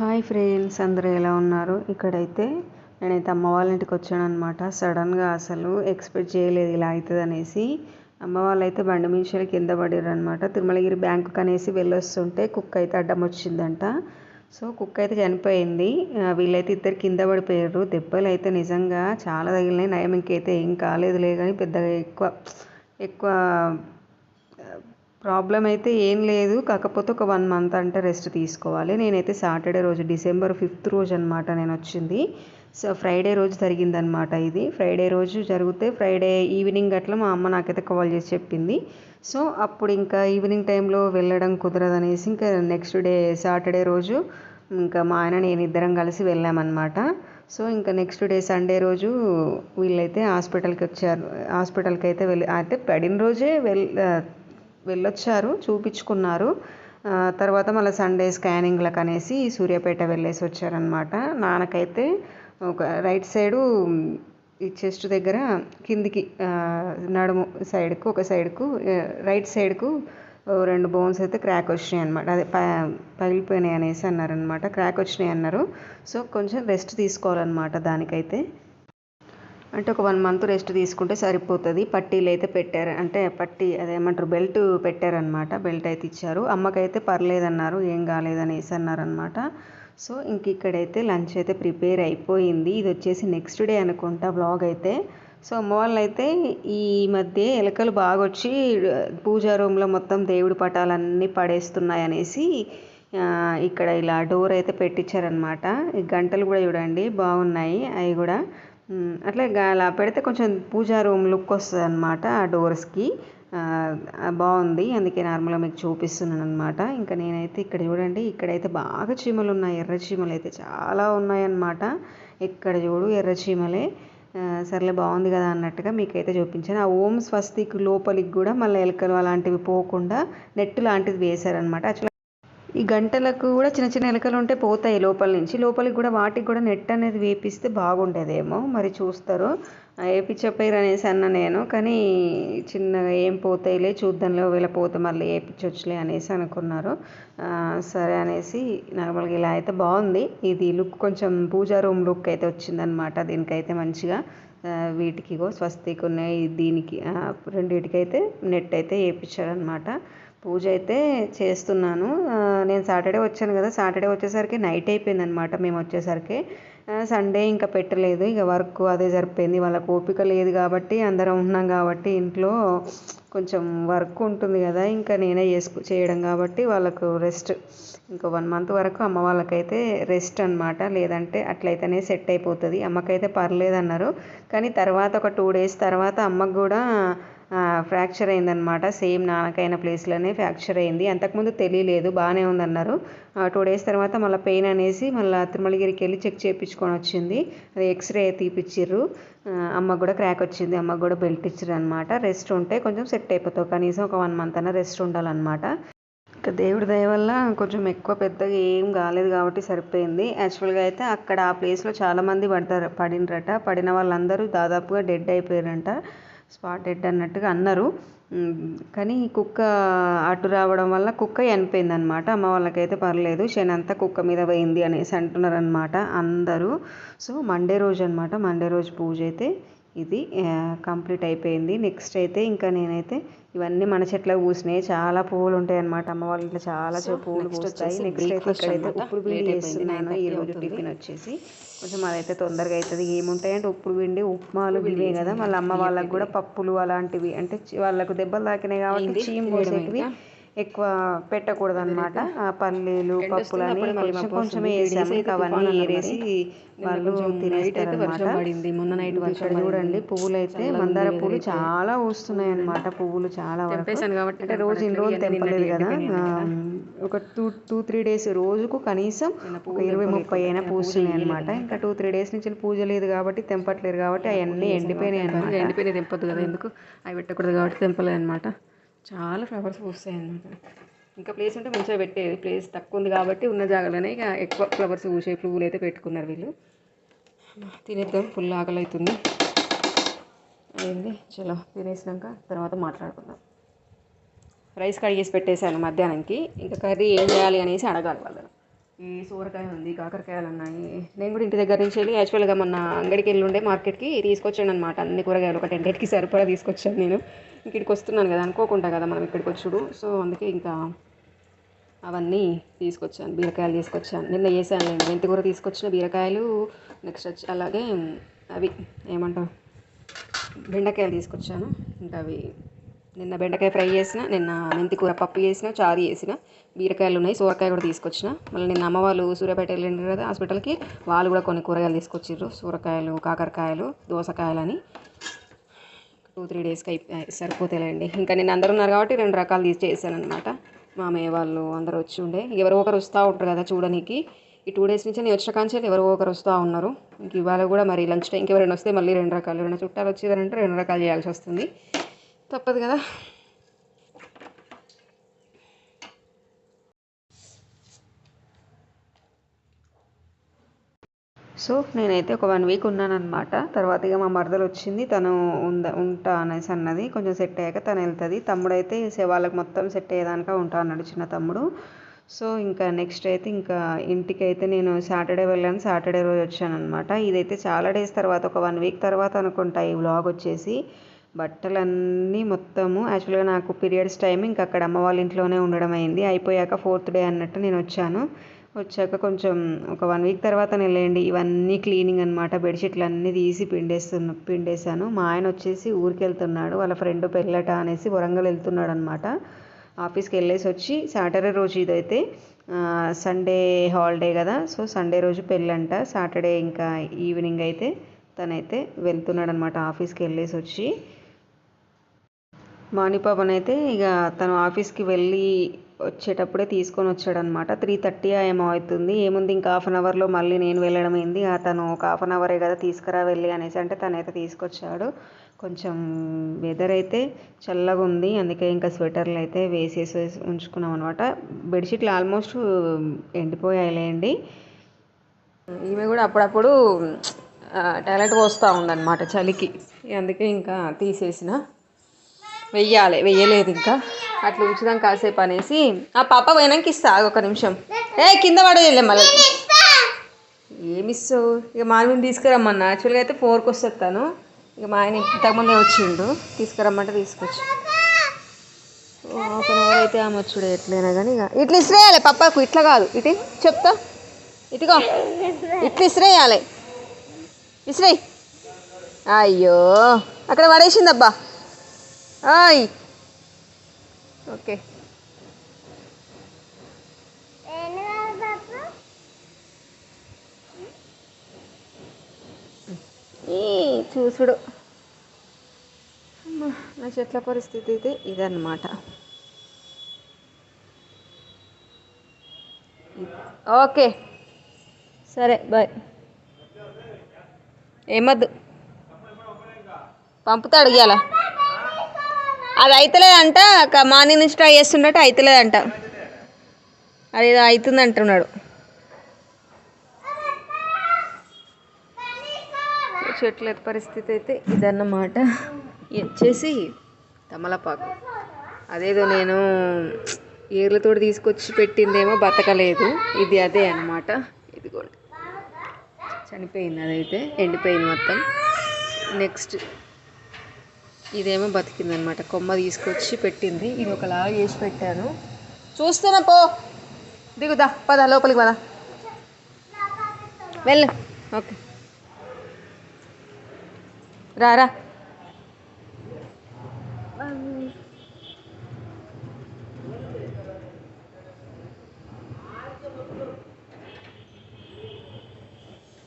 Hi friends అందరూ ఎలా ఉన్నారు? ఇక్కడైతే నేనైతే అమ్మ వాళ్ళ ఇంటికి వచ్చాను అనమాట సడన్గా అసలు ఎక్స్పెక్ట్ చేయలేదు ఇలా అవుతుంది అనేసి అమ్మ వాళ్ళు అయితే బండి మించి కింద పడిరనమాట తిరుమలగిరి బ్యాంకు అనేసి వెళ్ళొస్తుంటే కుక్క అయితే అడ్డం వచ్చిందంట. సో కుక్క అయితే చనిపోయింది. వీళ్ళైతే ఇద్దరు కింద పడిపోయారు. దెబ్బలు అయితే నిజంగా చాలా తగిలినాయి. నయం ఇంకైతే ఏం కాలేదులే కానీ పెద్దగా ఎక్కువ ఎక్కువ ప్రాబ్లం అయితే ఏం లేదు. కాకపోతే ఒక వన్ మంత్ అంటే రెస్ట్ తీసుకోవాలి. నేనైతే సాటర్డే రోజు డిసెంబర్ ఫిఫ్త్ రోజు అనమాట నేను వచ్చింది సో ఫ్రైడే రోజు జరిగిందనమాట ఇది. ఫ్రైడే రోజు జరిగితే ఫ్రైడే ఈవినింగ్ అట్లా మా అమ్మ నాకైతే కాల్ చేసి చెప్పింది. సో అప్పుడు ఇంకా ఈవినింగ్ టైంలో వెళ్ళడం కుదరదనేసి ఇంకా నెక్స్ట్ డే సాటర్డే రోజు ఇంకా మా ఆయన నేను ఇద్దరం కలిసి వెళ్ళామన్నమాట. సో ఇంకా నెక్స్ట్ డే సండే రోజు వీళ్ళైతే హాస్పిటల్కి వచ్చారు. హాస్పిటల్కి అయితే వెళ్ళి అయితే పడిన రోజే వెళ్ వెళ్ళొచ్చారు చూపించుకున్నారు. తర్వాత మళ్ళీ సండే స్కానింగ్లకు అనేసి సూర్యాపేట వెళ్ళేసి వచ్చారనమాట నాన్నకైతే ఒక రైట్ సైడు ఈ చెస్ట్ దగ్గర కిందికి నడుము సైడ్కు ఒక సైడ్కు రైట్ సైడ్కు రెండు బోన్స్ అయితే క్రాక్ వచ్చినాయి అనమాట అదే ప పగిలిపోయినాయి అనేసి అన్నారనమాట క్రాక్ వచ్చినాయి అన్నారు. సో కొంచెం రెస్ట్ తీసుకోవాలన్నమాట దానికైతే. అంటే ఒక వన్ మంత్ రెస్ట్ తీసుకుంటే సరిపోతుంది. పట్టీలు అయితే పెట్టారు. అంటే పట్టీ అదేమంటారు? బెల్ట్ పెట్టారనమాట బెల్ట్ అయితే ఇచ్చారు. అమ్మకైతే పర్లేదన్నారు. ఏం కాలేదనేసి అన్నారనమాట సో ఇంక ఇక్కడైతే లంచ్ అయితే ప్రిపేర్ అయిపోయింది. ఇది వచ్చేసి నెక్స్ట్ డే అనుకుంటా బ్లాగ్ అయితే. సో అమ్మ వాళ్ళు అయితే ఈ మధ్య ఎలకలు బాగా వచ్చి పూజా రూమ్లో మొత్తం దేవుడి పటాలన్నీ పడేస్తున్నాయి అనేసి ఇక్కడ ఇలా డోర్ అయితే పెట్టించారనమాట ఈ గంటలు కూడా చూడండి. బాగున్నాయి. అవి కూడా అట్లే అలా పెడితే కొంచెం పూజా రూమ్ లుక్ వస్తుంది అనమాట ఆ డోర్స్కి బాగుంది. అందుకే నార్మల్గా మీకు చూపిస్తున్నాను అనమాట ఇంకా నేనైతే ఇక్కడ చూడండి ఇక్కడైతే బాగా చీమలు ఉన్నాయి ఎర్ర చీమలు అయితే చాలా ఉన్నాయన్నమాట. ఇక్కడ చూడు ఎర్ర చీమలే. సర్లే బాగుంది కదా అన్నట్టుగా మీకైతే చూపించాను. ఆ ఓం స్వస్తిక్ లోపలికి కూడా మళ్ళీ ఎలకలు అలాంటివి పోకుండా నెట్ లాంటిది వేశారనమాట యాక్చువల్ ఈ గంటలకు కూడా చిన్న చిన్న ఎలకలు ఉంటే పోతాయి లోపల నుంచి. లోపలికి కూడా వాటికి కూడా నెట్ అనేది వేపిస్తే బాగుండేదేమో. మరి చూస్తారు. వేపించపోయారు అనేసి అన్న నేను. కానీ చిన్నగా ఏం పోతాయిలే చూద్దాంలే ఒకవేళ పోతే మళ్ళీ వేపించవచ్చులే అనేసి అనుకున్నారు. సరే అనేసి నార్మల్గా ఇలా అయితే బాగుంది. ఇది లుక్ కొంచెం పూజా రూమ్ లుక్ అయితే వచ్చిందనమాట దీనికైతే మంచిగా వీటికిగో వీటికి స్వస్తికి ఉన్నాయి దీనికి రెండింటికైతే రెండిటికైతే నెట్ అయితే వేయించారనమాట పూజ అయితే చేస్తున్నాను. నేను సాటర్డే వచ్చాను కదా సాటర్డే వచ్చేసరికి నైట్ అయిపోయింది అనమాట మేము వచ్చేసరికి సండే ఇంకా పెట్టలేదు. ఇక వర్క్ అదే సరిపోయింది వాళ్ళకి ఓపిక లేదు కాబట్టి అందరం ఉన్నాం కాబట్టి ఇంట్లో కొంచెం వర్క్ ఉంటుంది కదా ఇంకా నేనే చేసుకు చేయడం కాబట్టి వాళ్ళకు రెస్ట్ ఇంకా వన్ మంత్ వరకు అమ్మ వాళ్ళకైతే రెస్ట్ అన్నమాట. లేదంటే అట్లయితేనే సెట్ అయిపోతుంది. అమ్మకైతే పర్లేదన్నారు. కానీ తర్వాత ఒక టూ డేస్ తర్వాత అమ్మకు కూడా ఫ్రాక్చర్ అయిందనమాట సేమ్ నానకైన ప్లేస్లోనే ఫ్రాక్చర్ అయింది. అంతకుముందు తెలియలేదు బాగానే ఉందన్నారు. టూ డేస్ తర్వాత మళ్ళీ పెయిన్ అనేసి మళ్ళీ తిరుమలగిరికి వెళ్ళి చెక్ చేయించుకొని వచ్చింది. అది ఎక్స్రే తీపిచ్చిర్రు. అమ్మకు కూడా క్రాక్ వచ్చింది. అమ్మకు కూడా బెల్ట్ ఇచ్చారు అనమాట రెస్ట్ ఉంటే కొంచెం సెట్ అయిపోతావు. కనీసం ఒక వన్ మంత్ అన్న రెస్ట్ ఉండాలన్నమాట. ఇంకా దేవుడి దయ వల్ల కొంచెం ఎక్కువ పెద్దగా ఏం కాలేదు కాబట్టి సరిపోయింది. యాక్చువల్గా అయితే అక్కడ ఆ ప్లేస్లో చాలామంది పడతారు పడినరట. పడిన వాళ్ళందరూ దాదాపుగా డెడ్ అయిపోయారంట స్పాట్ డెడ్ అన్నట్టుగా అన్నారు. కానీ కుక్క అటు రావడం వల్ల కుక్క చనిపోయింది అనమాట అమ్మ వాళ్ళకైతే పర్లేదు శని అంతా కుక్క మీద పోయింది అనేసి అంటున్నారు అనమాట అందరూ. సో మండే రోజు అనమాట మండే రోజు పూజ అయితే ఇది కంప్లీట్ అయిపోయింది. నెక్స్ట్ అయితే ఇంకా నేనైతే ఇవన్నీ మన చెట్లకు పూసినాయి చాలా పువ్వులు ఉంటాయి అనమాట అమ్మ వాళ్ళ ఇంట్లో చాలా పువ్వులు పూస్తాయి. నెక్స్ట్ అయితే ఇక్కడైతే. ఉప్పుడు పిండి చేస్తున్నాను. 9:30 ఈ రోజు. టిఫిన్ వచ్చేసి కొంచెం అదైతే తొందరగా అవుతుంది ఏముంటాయంటే ఉప్పుడు పిండి ఉప్మాలు ఇవే కదా. మళ్ళీ అమ్మ వాళ్ళకి కూడా పప్పులు అలాంటివి అంటే వాళ్ళకు దెబ్బలు తాకినాయి కాబట్టి చీమ్ పోసేటివి. ఎక్కువ పెట్టకూడదు అనమాట పల్లీలు పప్పులు అని కొంచెం వస్తుంది. వేసాము అవన్నీ ఏరేసి నిన్న వాళ్ళు కొంచెం తినేస్తారనమాట పడింది, మొన్న నైట్ ఇక్కడ. చూడండి పువ్వులు అయితే మందార అయితే. చాలా పూస్తున్నాయి అనమాట పువ్వులు చాలా కాబట్టి అంటే రోజు ఇన్ని రోజులు తెంపలేదు కదా. ఒక టూ టూ త్రీ డేస్ రోజుకు కనీసం ఒక ఇరవై ముప్పై అయినా పూస్తున్నాయి అనమాట ఇంకా టూ త్రీ డేస్ నుంచి పూజ లేదు కాబట్టి తెంపట్లేరు కాబట్టి అవన్నీ ఎండిపోయినాయి అనమాట ఎండిపోయినది తెంపొద్దు కదా ఎందుకు? అవి పెట్టకూడదు కాబట్టి తెంపలేదు అనమాట చాలా ఫ్లవర్స్ పూస్తాయి అనమాట ఇంకా ప్లేస్ ఉంటే మంచిగా పెట్టేది ప్లేస్ తక్కువ ఉంది కాబట్టి ఉన్న జాగాలోనే ఇక ఎక్కువ ఫ్లవర్స్ పూసే పువ్వులు అయితే పెట్టుకున్నారు వీళ్ళు. తినేద్దాం ఫుల్ ఆకలి అవుతుంది అయింది చలో తినేసినాక తర్వాత మాట్లాడుకుందాం. రైస్ కడిగేసి పెట్టేశాను మధ్యాహ్నంకి. ఇంకా కర్రీ ఏం చేయాలి అనేసి అడగాలి వాళ్ళను. ఈ సూరకాయ ఉంది కాకరకాయలు ఉన్నాయి. నేను కూడా ఇంటి దగ్గర నుంచి వెళ్ళి యాక్చువల్గా మొన్న అంగడికి వెళ్ళి ఉండే మార్కెట్కి తీసుకొచ్చాను అనమాట అన్ని కూరగాయలు ఒక టెన్ డేట్కి సరిపడా తీసుకొచ్చాను నేను. ఇక్కడికి వస్తున్నాను కదా అనుకోకుండా కదా మనం ఇక్కడికి వచ్చుడు సో అందుకే ఇంకా అవన్నీ తీసుకొచ్చాను బీరకాయలు తీసుకొచ్చాను. నిన్న వేసాను నేను మెంతి కూర తీసుకొచ్చిన బీరకాయలు నెక్స్ట్ వచ్చి అలాగే అవి ఏమంటావు బెండకాయలు తీసుకొచ్చాను. ఇంకా అవి నిన్న బెండకాయ ఫ్రై చేసిన నిన్న మెంతి కూర పప్పు చేసిన చారు చేసిన బీరకాయలు ఉన్నాయి సూరకాయ కూడా తీసుకొచ్చిన. మళ్ళీ నిన్న అమ్మ వాళ్ళు సూర్యాపేట వెళ్ళిండ్రు కదా హాస్పిటల్కి వాళ్ళు కూడా కొన్ని కూరగాయలు తీసుకొచ్చారు సూరకాయలు కాకరకాయలు దోసకాయలు అని టూ త్రీ డేస్కి అయిపోయి సరిపోతాయండి ఇంకా నేను అందరు ఉన్నారు కాబట్టి రెండు రకాలు తీసి చేశాను అనమాట మామయ్య వాళ్ళు అందరూ వచ్చి ఉండే. ఎవరో ఒకరు వస్తూ ఉంటారు కదా చూడడానికి ఈ టూ డేస్ నుంచి నేను వచ్చిన కాంచెలు ఎవరో ఒకరు వస్తూ ఉన్నారు. ఇంక ఇవాళ కూడా మరి లంచ్ టైంకి ఎవరైనా వస్తే మళ్ళీ రెండు రకాలు. రెండు చుట్టాలు వచ్చేదారంటే రెండు రకాలు చేయాల్సి వస్తుంది. తప్పదు కదా. సో నేనైతే ఒక వన్ వీక్ ఉన్నానమాట తర్వాత ఇక మా మరదలు వచ్చింది తను ఉంద ఉంటా అనేసి అన్నది. కొంచెం సెట్ అయ్యాక తను వెళ్తుంది. తమ్ముడైతే వాళ్ళకి మొత్తం సెట్ అయ్యేదానిక ఉంటా అన్నాడు చిన్న తమ్ముడు. సో ఇంకా నెక్స్ట్ అయితే ఇంకా ఇంటికి అయితే నేను సాటర్డే వెళ్ళాను. సాటర్డే రోజు వచ్చాను అనమాట ఇదైతే చాలా డేస్ తర్వాత ఒక వన్ వీక్ తర్వాత అనుకుంటా ఈ వ్లాగ్ వచ్చేసి. బట్టలన్నీ మొత్తము యాక్చువల్గా నాకు పీరియడ్స్ టైం ఇంకా అక్కడ అమ్మ వాళ్ళ ఇంట్లోనే ఉండడం అయింది. అయిపోయాక ఫోర్త్ డే అన్నట్టు నేను వచ్చాను. వచ్చాక కొంచెం ఒక వన్ వీక్ తర్వాత వెళ్ళండి ఇవన్నీ క్లీనింగ్ అనమాట బెడ్షీట్లు అన్నీ తీసి పిండేస్తున్న పిండేశాను. మా ఆయన వచ్చేసి ఊరికి వెళ్తున్నాడు వాళ్ళ ఫ్రెండ్ పెళ్ళట అనేసి వరంగల్ వెళ్తున్నాడు అనమాట ఆఫీస్కి వెళ్ళేసి వచ్చి సాటర్డే రోజు ఇదైతే సండే హాలిడే కదా సో సండే రోజు పెళ్ళంట. సాటర్డే ఇంకా ఈవినింగ్ అయితే తనైతే వెళ్తున్నాడు అనమాట ఆఫీస్కి వెళ్ళేసి వచ్చి. మాణిపాపన్ అయితే ఇక తను ఆఫీస్కి వెళ్ళి వచ్చేటప్పుడే తీసుకొని వచ్చాడనమాట. త్రీ థర్టీ ఏమో అవుతుంది. ఏముంది ఇంకా హాఫ్ అన్ అవర్లో మళ్ళీ నేను వెళ్ళడం అయింది తను ఒక హాఫ్ అన్ అవరే కదా తీసుకురా వెళ్ళి అనేసి అంటే తనైతే తీసుకొచ్చాడు. కొంచెం వెదర్ అయితే చల్లగా ఉంది. అందుకే ఇంకా స్వెటర్లు అయితే వేసేసి ఉంచుకున్నాం అనమాట. బెడ్షీట్లు ఆల్మోస్ట్ ఎండిపోయాయిలేండి ఈమె కూడా అప్పుడప్పుడు టాయిలెట్ పోస్తూ ఉందన్నమాట చలికి. అందుకే ఇంకా తీసేసిన. వెయ్యాలి. వెయ్యలేదు ఇంకా. అట్లా ఉంచుదాం కాసేపు అనేసి. ఆ పాప పోయినాక ఇస్తా ఒక నిమిషం. ఏ కింద పడేయలే మళ్ళీ. ఏమిస్తావు ఇక మా ఆయన తీసుకురమ్మన్నా. యాక్చువల్గా అయితే ఫోర్కి వస్తాను. ఇక మా ఆయన ఇంతకుముందే వచ్చిండు. తీసుకురమ్మంటే తీసుకొచ్చి. అవర్ అయితే ఆమె వచ్చుడు ఎట్లయినా కానీ ఇక. ఇట్లా ఇసిరేయాలి పప్పకు ఇట్లా కాదు. ఇటు చెప్తా. ఇటుగో ఇట్లా ఇసిరేయాలి. ఇసిరేయ్. అయ్యో. అక్కడ పడేసిందబ్బా. ఆయ్. ఓకే. ఈ చూసుడు నా చెట్ల పరిస్థితి అయితే ఇదన్నమాట. ఓకే. సరే బాయ్. ఏమద్దు? పంపుతాడు ఇవాళ అది అవుతలేదంట మార్నింగ్ నుంచి ట్రై చేస్తుండట అవుతలేదంట అది ఏదో అవుతుంది అంటున్నాడు. చెట్ల పరిస్థితి అయితే ఇదన్నమాట. వచ్చేసి తమలపాకు. అదేదో నేను ఏర్లతో తీసుకొచ్చి పెట్టిందేమో బతకలేదు. ఇది అదే అన్నమాట. ఇదిగోండి. చనిపోయింది అదైతే ఎండిపోయింది మొత్తం. నెక్స్ట్ ఇదేమో బతికింది అనమాట కొమ్మ తీసుకొచ్చి పెట్టింది. ఇది ఒకలా చేసి పెట్టాను. చూస్తున్నా పో దిగుదా పద లోపలికి పద. వెళ్ళు. ఓకే. రా రా.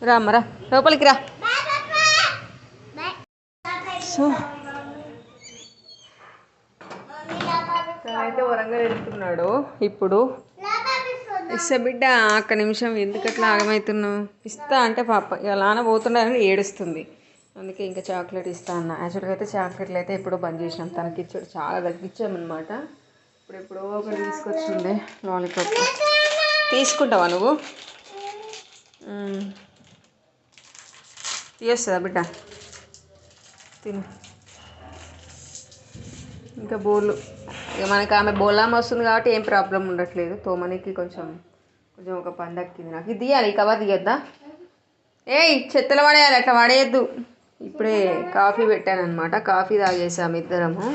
రా. అమ్మ రా. లోపలికి రా సో అయితే వరంగల్ వెళ్తున్నాడు ఇప్పుడు ఇస్తా బిడ్డ ఒక్క నిమిషం ఎందుకట్లా ఆగమవుతున్నావు ఇస్తా అంటే పాప ఇక నాన్న పోతున్నాడని ఏడుస్తుంది. అందుకే ఇంకా చాక్లెట్ ఇస్తా అన్న. యాక్చువల్గా అయితే చాక్లెట్లు అయితే ఎప్పుడో బంద్ చేసినాం. తనకి ఇచ్చాడు చాలా తగ్గించామన్నమాట. ఇప్పుడు ఎప్పుడో ఒకటి తీసుకొచ్చిండే లాలీపాప్ తీసుకుంటావా నువ్వు? మ్మ్. తీయొస్తుందా బిడ్డ? తిను. ఇంకా బోర్లు. ఇక మనకి ఆమె బోలాం వస్తుంది కాబట్టి ఏం ప్రాబ్లం ఉండట్లేదు. తోమనికి కొంచెం కొంచెం ఒక పండక్కింది నాకు ఇది తీయాలి ఈ కవర్ తీయద్దా? ఏయ్ చెత్తలు పడేయాలి అట్లా పడేయద్దు. ఇప్పుడే కాఫీ పెట్టాను అనమాట కాఫీ తాగేసాము ఇద్దరము.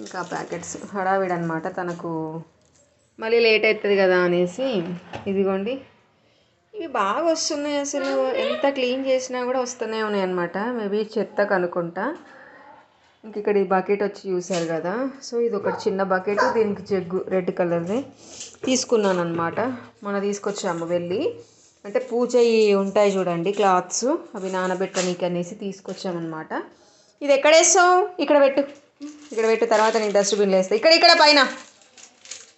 ఇంకా ప్యాకెట్స్ హడావిడి అనమాట తనకు మళ్ళీ లేట్ అవుతుంది కదా అనేసి ఇదిగోండి. ఇవి బాగా వస్తున్నాయి అసలు. ఎంత క్లీన్ చేసినా కూడా వస్తూనే ఉన్నాయి అనమాట మేబీ చెత్త కనుక్కుంటా. ఇంక ఇక్కడ ఈ బకెట్ వచ్చి చూసారు కదా. సో ఇది ఒకటి చిన్న బకెట్ దీనికి జగ్గు రెడ్ కలర్ది. తీసుకున్నాను అనమాట మొన్న తీసుకొచ్చాము వెళ్ళి. అంటే పూజ ఉంటాయి చూడండి క్లాత్స్ అవి నానబెట్టనీకి అనేసి తీసుకొచ్చామన్నమాట. ఇది ఎక్కడ వేస్తావు? ఇక్కడ పెట్టు. ఇక్కడ పెట్టు తర్వాత నీకు డస్ట్బిన్లో వేస్తా. ఇక్కడ ఇక్కడ పైన.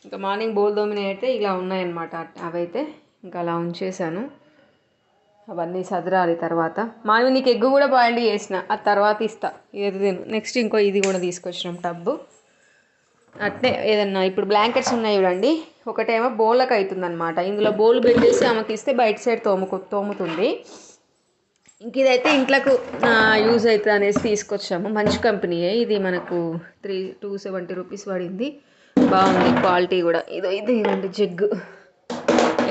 ఇంకా మార్నింగ్ బోల్ దోమిన అయితే ఇలా ఉన్నాయన్నమాట. అవైతే ఇంకా అలా ఉంచేసాను అవన్నీ సదరాలి తర్వాత. మానవి నీకు ఎగ్గు కూడా బాయిల్డ్ చేసిన ఆ తర్వాత ఇస్తా. ఇది తిను. నెక్స్ట్ ఇంకో ఇది కూడా తీసుకొచ్చినాం టబ్బు. అట్నే ఏదన్నా ఇప్పుడు బ్లాంకెట్స్ ఉన్నాయి చూడండి. ఒకటేమో బోళ్ళకి అవుతుంది అనమాట ఇందులో బోల్ పెట్టేసి ఆమెకి ఇస్తే బయట సైడ్ తోముకు తోముతుంది. ఇంక ఇదైతే ఇంట్లోకు యూజ్ అవుతుంది అనేసి తీసుకొచ్చాము. మంచి కంపెనీయే. ఇది మనకు త్రీ టూ సెవెంటీ రూపీస్ పడింది. బాగుంది క్వాలిటీ కూడా. ఇదో ఇది ఇదండి జగ్గు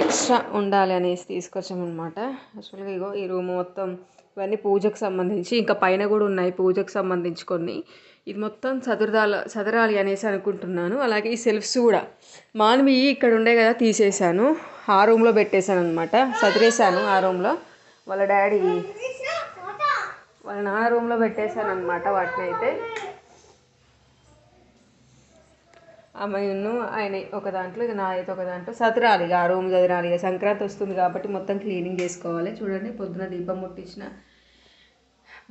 ఎక్స్ట్రా ఉండాలి అనేసి తీసుకొచ్చామన్నమాట యాక్చువల్గా ఇగో ఈ రూమ్ మొత్తం ఇవన్నీ పూజకు సంబంధించి ఇంకా పైన కూడా ఉన్నాయి పూజకు సంబంధించి కొన్ని. ఇది మొత్తం చదురదాల చదరాలి అనేసి అనుకుంటున్నాను. అలాగే ఈ సెల్ఫ్స్ కూడా. మానవి ఇక్కడ ఉండే కదా తీసేసాను ఆ రూమ్లో పెట్టేశాను అనమాట చదిరేసాను ఆ రూమ్లో వాళ్ళ డాడీ వాళ్ళ నాన్న రూమ్లో పెట్టేశాను అనమాట వాటిని అయితే. ఆమెను ఆయన ఒక దాంట్లో ఇక నా అయితే ఒక దాంట్లో సతరాలి. ఇక ఆ రూమ్ చదిరాలి. ఇక సంక్రాంతి వస్తుంది కాబట్టి మొత్తం క్లీనింగ్ చేసుకోవాలి. చూడండి పొద్దున దీపం ముట్టించిన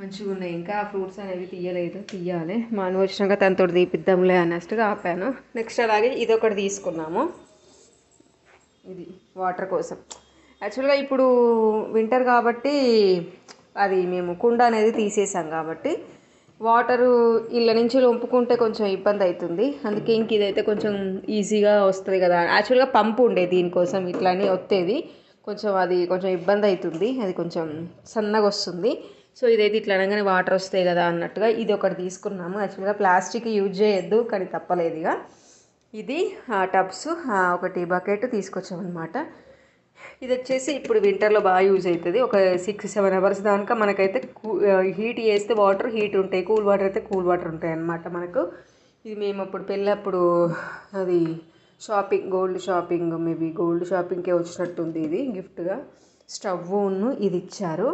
మంచిగా ఉన్నాయి. ఇంకా ఆ ఫ్రూట్స్ అనేవి తీయలేదు. తీయాలి. మా వచ్చినాక తనతో తీపిద్దాంలే అన్నట్టుగా ఆపాను. నెక్స్ట్ అలాగే ఇది ఒకటి తీసుకున్నాము. ఇది వాటర్ కోసం. యాక్చువల్గా ఇప్పుడు వింటర్ కాబట్టి అది మేము కుండ అనేది తీసేసాం కాబట్టి వాటరు ఇళ్ళ నుంచి లొంపుకుంటే కొంచెం ఇబ్బంది అవుతుంది. అందుకే ఇంక ఇదైతే కొంచెం ఈజీగా వస్తుంది కదా. యాక్చువల్గా పంపు ఉండేది దీనికోసం ఇట్లానే వత్తేది కొంచెం అది కొంచెం ఇబ్బంది అవుతుంది. అది కొంచెం సన్నగా వస్తుంది. సో ఇదైతే ఇట్లా అనగానే వాటర్ వస్తాయి కదా అన్నట్టుగా ఇది ఒకటి తీసుకున్నాము. యాక్చువల్గా ప్లాస్టిక్ యూజ్ చేయొద్దు కానీ తప్పలేదు ఇక. ఇది ఆ టబ్స్ ఒకటి బకెట్ తీసుకొచ్చామన్నమాట. ఇది వచ్చేసి ఇప్పుడు వింటర్లో బాగా యూజ్ అవుతుంది. ఒక సిక్స్ సెవెన్ అవర్స్ దాకా మనకైతే హీట్ చేస్తే వాటర్ హీట్ ఉంటాయి. కూల్ వాటర్ అయితే కూల్ వాటర్ ఉంటాయి అన్నమాట మనకు. ఇది మేము అప్పుడు పెళ్ళప్పుడు అది shopping gold shopping maybe gold షాపింగ్కే వచ్చినట్టుంది ఇది గిఫ్ట్గా స్టవ్ను ఇది ఇచ్చారు.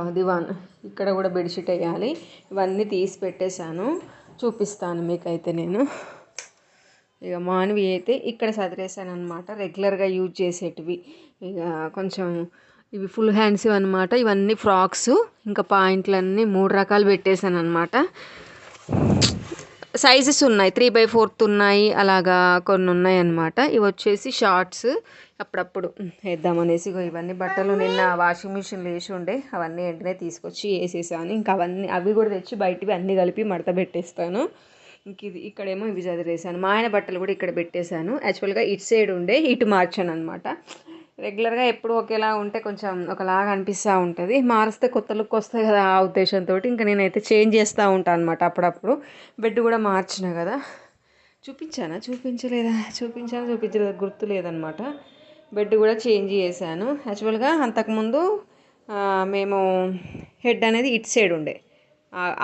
అది దివాన్ ఇక్కడ కూడా బెడ్షీట్ వేయాలి. ఇవన్నీ తీసి పెట్టేశాను. చూపిస్తాను మీకైతే నేను. ఇక మానవి అయితే ఇక్కడ సదిరేసాను అనమాట రెగ్యులర్గా యూజ్ చేసేటివి. ఇక కొంచెం ఇవి ఫుల్ హ్యాండ్స్ అనమాట ఇవన్నీ ఫ్రాక్స్ ఇంకా పాయింట్లన్నీ మూడు రకాలు పెట్టేశాను అనమాట సైజెస్ ఉన్నాయి. త్రీ బై ఫోర్త్ ఉన్నాయి. అలాగా కొన్ని ఉన్నాయి అన్నమాట ఇవి వచ్చేసి షార్ట్స్ అప్పుడప్పుడు వేద్దామనేసి ఇవన్నీ బట్టలు నిన్న వాషింగ్ మిషన్లో వేసి ఉండే అవన్నీ వెంటనే తీసుకొచ్చి వేసేసాను. ఇంకా అవన్నీ అవి కూడా తెచ్చి బయటివి అన్నీ కలిపి మడత పెట్టేస్తాను. ఇంక ఇది ఇక్కడేమో ఇవి చదివేసాను మా ఆయన బట్టలు కూడా ఇక్కడ పెట్టేశాను. యాక్చువల్గా ఇటు సైడ్ ఉండే ఇటు మార్చాను అనమాట రెగ్యులర్గా ఎప్పుడు ఒకేలా ఉంటే కొంచెం ఒకలాగా అనిపిస్తూ ఉంటుంది. మారిస్తే కొత్త లుక్ వస్తాయి కదా ఆ ఉద్దేశంతో ఇంకా నేనైతే చేంజ్ చేస్తూ ఉంటాను అనమాట అప్పుడప్పుడు. బెడ్ కూడా మార్చిన కదా. చూపించానా? చూపించలేదా? చూపించాను? చూపించలేదు? గుర్తు లేదనమాట బెడ్ కూడా చేంజ్ చేశాను. యాక్చువల్గా అంతకుముందు మేము హెడ్ అనేది ఇటు సైడ్ ఉండే.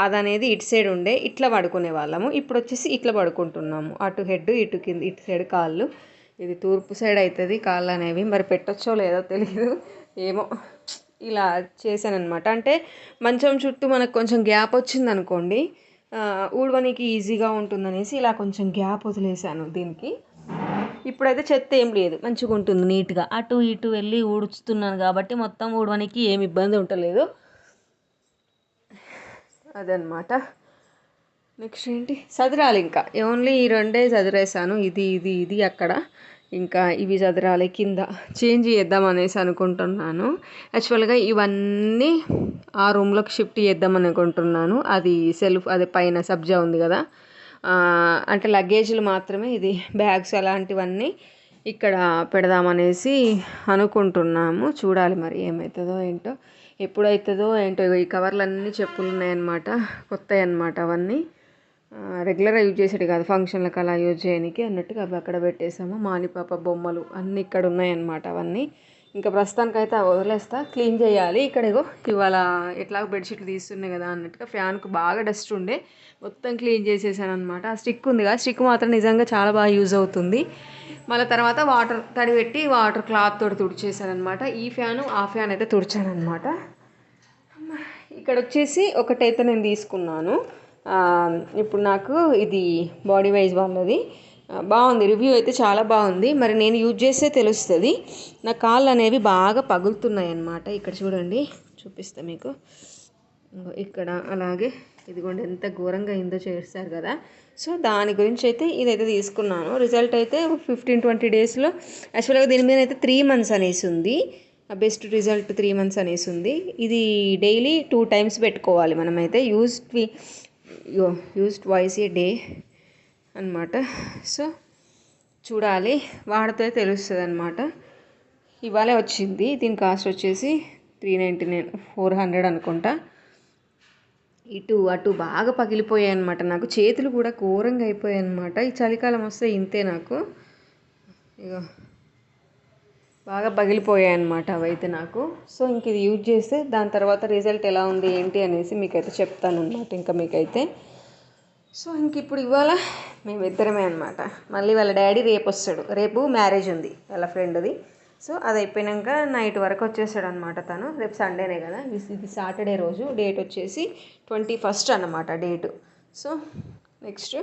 అదనేది ఇటు సైడ్ ఉండే ఇట్లా పడుకునే వాళ్ళము. ఇప్పుడు వచ్చేసి ఇట్లా పడుకుంటున్నాము. అటు హెడ్ ఇటు కింద ఇటు సైడ్ కాళ్ళు. ఇది తూర్పు సైడ్ అవుతుంది కాళ్ళు అనేవి. మరి పెట్టొచ్చో లేదో తెలియదు ఏమో ఇలా చేశాననమాట అంటే మంచం చుట్టూ మనకు కొంచెం గ్యాప్ వచ్చింది అనుకోండి ఊడవనికి ఈజీగా ఉంటుందనేసి ఇలా కొంచెం గ్యాప్ వదిలేసాను దీనికి. ఇప్పుడైతే చెత్త ఏం లేదు. మంచిగా ఉంటుంది నీట్గా. అటు ఇటు వెళ్ళి ఊడుస్తున్నాను కాబట్టి మొత్తం ఊడవనికి ఏమి ఇబ్బంది ఉండలేదు. అదనమాట నెక్స్ట్ ఏంటి? చదరాలి ఇంకా. ఓన్లీ ఈ రెండే చదిరేసాను ఇది ఇది ఇది అక్కడ. ఇంకా ఇవి చదరాలి కింద. చేంజ్ చేద్దాం అనేసి అనుకుంటున్నాను. యాక్చువల్గా ఇవన్నీ ఆ రూమ్లోకి షిఫ్ట్ చేద్దాం అనుకుంటున్నాను. అది సెల్ఫ్ అదే పైన సబ్జా ఉంది కదా. అంటే లగేజ్లు మాత్రమే ఇది బ్యాగ్స్ అలాంటివన్నీ ఇక్కడ పెడదామనేసి అనుకుంటున్నాము. చూడాలి మరి ఏమవుతుందో ఏంటో. ఎప్పుడవుతుందో ఏంటో ఈ కవర్లన్నీ చెప్పులు ఉన్నాయన్నమాట కొత్తవి అన్నమాట అవన్నీ రెగ్యులర్గా యూజ్ చేసేది కాదు. ఫంక్షన్లకు అలా యూజ్ చేయడానికి అన్నట్టుగా అవి అక్కడ పెట్టేసాము. మానిపాప బొమ్మలు అన్నీ ఇక్కడ ఉన్నాయన్నమాట అవన్నీ. ఇంకా ప్రస్తుతానికి అయితే వదిలేస్తా. క్లీన్ చేయాలి. ఇక్కడ ఇగో ఇవాళ ఎట్లా బెడ్షీట్లు తీస్తున్నాయి కదా అన్నట్టుగా ఫ్యాన్కు బాగా డస్ట్ ఉండే. మొత్తం క్లీన్ చేసేసాను అనమాట ఆ స్టిక్ ఉంది కదా స్టిక్ మాత్రం నిజంగా చాలా బాగా యూజ్ అవుతుంది. మళ్ళీ తర్వాత వాటర్ తడి పెట్టి వాటర్ క్లాత్ తోటి తుడిచేసాను అనమాట ఈ ఫ్యాను ఆ ఫ్యాన్ అయితే తుడిచాను అనమాట ఇక్కడ వచ్చేసి ఒకటైతే నేను తీసుకున్నాను. ఇప్పుడు నాకు ఇది బాడీ వైజ్ వాళ్ళది. బాగుంది. రివ్యూ అయితే చాలా బాగుంది. మరి నేను యూజ్ చేస్తే తెలుస్తుంది. నా కాళ్ళు అనేవి బాగా పగులుతున్నాయి అన్నమాట ఇక్కడ చూడండి. చూపిస్తా మీకు. ఇక్కడ అలాగే. ఇదిగోండి ఎంత ఘోరంగా అయిందో చేస్తారు కదా. సో దాని గురించి అయితే ఇదైతే తీసుకున్నాను. రిజల్ట్ అయితే ఫిఫ్టీన్ ట్వంటీ డేస్లో. యాక్చువల్గా దీని మీద అయితే త్రీ మంత్స్ అనేసి ఉంది. బెస్ట్ రిజల్ట్ త్రీ మంత్స్ అనేసి ఉంది. ఇది డైలీ టూ టైమ్స్ పెట్టుకోవాలి మనమైతే. Use use twice a day. అనమాట సో చూడాలి. వాడితే తెలుస్తుంది అనమాట ఇవాళే వచ్చింది. దీని కాస్ట్ వచ్చేసి three ninety nine four hundred అనుకుంటా. ఇటు అటు బాగా పగిలిపోయాయి అనమాట నాకు చేతులు కూడా ఘోరంగా అయిపోయాయి అనమాట ఈ చలికాలం వస్తే ఇంతే నాకు. ఇగో బాగా పగిలిపోయాయి అనమాట అవైతే నాకు. సో ఇంక ఇది యూజ్ చేస్తే దాని తర్వాత రిజల్ట్ ఎలా ఉంది ఏంటి అనేసి మీకైతే చెప్తాను అనమాట ఇంకా మీకైతే సో ఇంక ఇప్పుడు ఇవాళ మేమిద్దరమే అనమాట మళ్ళీ వాళ్ళ డాడీ రేపు వస్తాడు. రేపు మ్యారేజ్ ఉంది వాళ్ళ ఫ్రెండ్ది. సో అది అయిపోయాక నైట్ వరకు వచ్చేసాడు అనమాట తను. రేపు సండేనే కదా. ఇది- ఇది సాటర్డే రోజు. డేట్ వచ్చేసి ట్వంటీ ఫస్ట్ అన్నమాట డేటు. సో నెక్స్ట్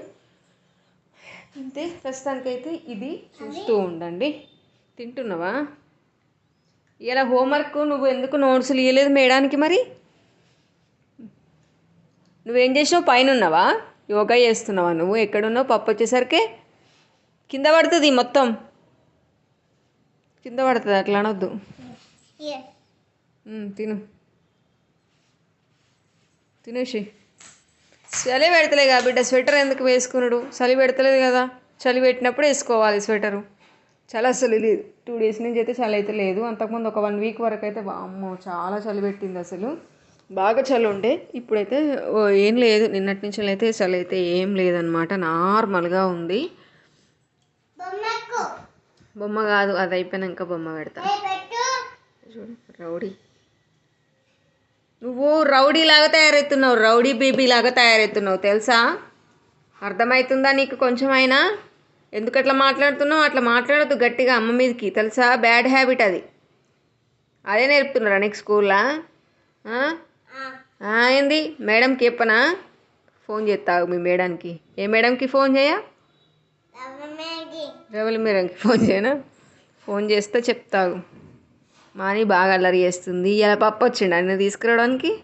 అంతే. ప్రస్తుతానికైతే ఇది చూస్తూ ఉండండి. తింటున్నావా? ఇలా హోంవర్క్ నువ్వు ఎందుకు నోట్స్లు ఇవ్వలేదు మేడానికి మరి? నువ్వేం చేసినావు? పైన ఉన్నావా యోగా చేస్తున్నావా నువ్వు? ఎక్కడున్నావు? పప్పు వచ్చేసరికి కింద పడుతుంది మొత్తం. కింద పడుతుంది అట్లా అనొద్దు. తిను. తినేసి చలి పెడతలే కదా బిడ్డ స్వెటర్ ఎందుకు వేసుకున్నాడు? చలి పెడతలేదు కదా. చలి పెట్టినప్పుడు వేసుకోవాలి స్వెటరు. చాలా అసలు లేదు. టూ డేస్ నుంచి అయితే చలి అయితే లేదు. అంతకుముందు ఒక వన్ వీక్ వరకు అయితే అమ్మో చాలా చలి పెట్టింది అసలు. బాగా చలి ఉండే. ఇప్పుడైతే ఓ, ఏం లేదు. నిన్నటి నుంచి అయితే చలి అయితే ఏం లేదనమాట నార్మల్గా ఉంది. బొమ్మ కాదు అది అయిపోయినాక బొమ్మ పెడతా. చూడు రౌడీ. నువ్వు రౌడీ లాగా తయారవుతున్నావు రౌడీ బేబీ లాగా తయారవుతున్నావు తెలుసా? అర్థమవుతుందా నీకు కొంచెం అయినా ఎందుకు అట్లా మాట్లాడుతున్నావు? అట్లా మాట్లాడద్దు గట్టిగా అమ్మ మీదకి తెలుసా? బ్యాడ్ హ్యాబిట్ అది. అదే నేర్పుతున్నారా నీకు స్కూల్లా? ఏంది? మేడంకి చెప్పనా? ఫోన్ చేస్తావు మీ మేడంకి. ఏ మేడంకి ఫోన్ చేయ? రవలి మేడంకి ఫోన్ చేయనా? ఫోన్ చేస్తే చెప్తావు. మాని బాగా అల్లరి చేస్తుంది. ఇలా పప్ప వచ్చిండు? ఆయన తీసుకురావడానికి.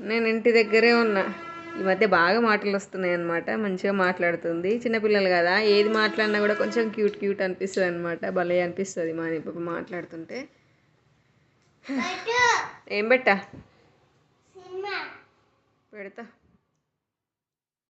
నేను ఇంటి దగ్గరే ఉన్నా. ఈ మధ్య బాగా మాటలు వస్తున్నాయి అనమాట మంచిగా మాట్లాడుతుంది. చిన్నపిల్లలు కదా. ఏది మాట్లాడినా కూడా కొంచెం క్యూట్ క్యూట్ అనిపిస్తుంది అనమాట భలే అనిపిస్తుంది మాని పాప మాట్లాడుతుంటే. ఏం పెట్టా? పెడతా.